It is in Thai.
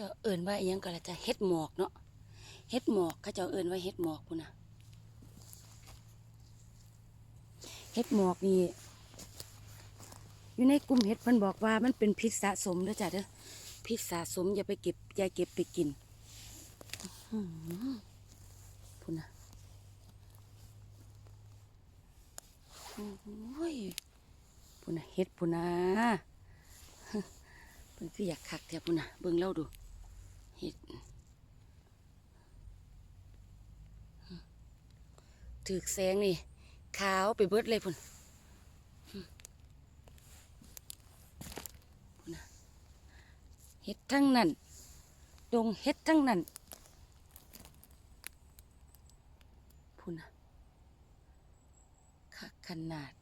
เจ้าเอิ้นว่าอิหยังก็ละจะเฮ็ดหมอกเนาะเฮ็ดหมอกเขาเจ้าเอิ้นว่าเฮ็ดหมอกพุ่นน่ะเฮ็ดหมอกนี่อยู่ในกลุ่มเฮ็ดเพิ่นบอกว่ามันเป็นพิษสะสมเด้อจ้ะเด้อพิษสะสมอย่าไปเก็บอย่าเก็บไปกินพุ่นน่ะโอ้ยพุ่นน่ะเฮ็ดพุ่นน่ะเพิ่นคืออยากคักแท้พุ่นน่ะเบิ่งเล่าดู เฮ็ดถึกแสงนี่ ขาวไปเบิดเลยพุ่นเฮ็ดทั้งนั้นดงเฮ็ดทั้งนั้นพุ่นน่ะขนาด